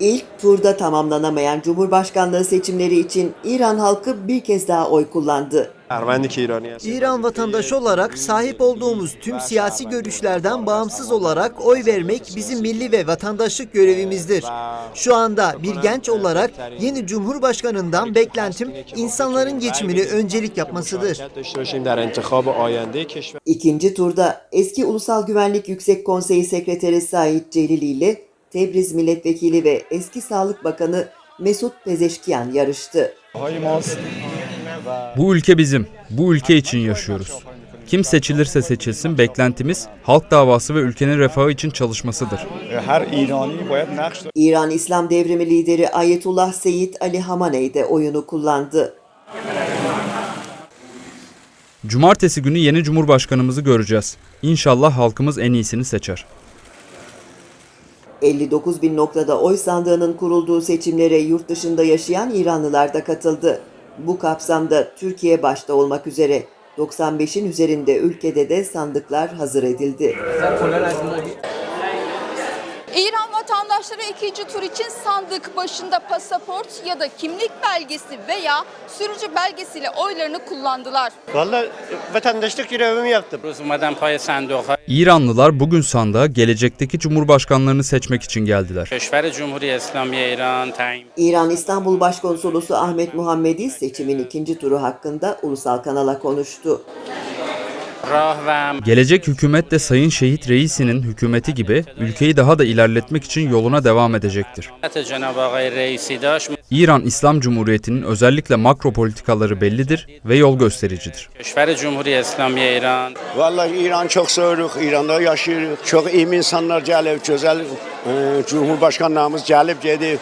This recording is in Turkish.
İlk turda tamamlanamayan Cumhurbaşkanlığı seçimleri için İran halkı bir kez daha oy kullandı. İran vatandaşı olarak sahip olduğumuz tüm siyasi görüşlerden bağımsız olarak oy vermek bizim milli ve vatandaşlık görevimizdir. Şu anda bir genç olarak yeni Cumhurbaşkanından beklentim insanların geçimini öncelik yapmasıdır. İkinci turda eski Ulusal Güvenlik Yüksek Konseyi Sekreteri Said Celili ile Tebriz Milletvekili ve eski Sağlık Bakanı Mesut Pezeşkiyan yarıştı. Bu ülke bizim. Bu ülke için yaşıyoruz. Kim seçilirse seçilsin beklentimiz halk davası ve ülkenin refahı için çalışmasıdır. İran İslam Devrimi lideri Ayetullah Seyyid Ali Hamaney de oyunu kullandı. Cumartesi günü yeni Cumhurbaşkanımızı göreceğiz. İnşallah halkımız en iyisini seçer. 59 bin noktada oy sandığının kurulduğu seçimlere yurt dışında yaşayan İranlılar da katıldı. Bu kapsamda Türkiye başta olmak üzere 95'in üzerinde ülkede de sandıklar hazır edildi vatandaşlara ikinci tur için sandık başında pasaport ya da kimlik belgesi veya sürücü belgesiyle oylarını kullandılar. Valla vatandaşlık görevimi yaptım. İranlılar bugün sandığa gelecekteki cumhurbaşkanlarını seçmek için geldiler. İran İstanbul Başkonsolosu Ahmet Muhammedi seçimin ikinci turu hakkında ulusal kanala konuştu. Gelecek hükümet de Sayın Şehit Reisi'nin hükümeti gibi ülkeyi daha da ilerletmek için yoluna devam edecektir. İran İslam Cumhuriyeti'nin özellikle makro politikaları bellidir ve yol göstericidir. Vallahi İran çok soğuk, İran'da yaşıyoruz. Çok iyi insanlar gelip, güzel Cumhurbaşkanlarımız gelip gidiyor.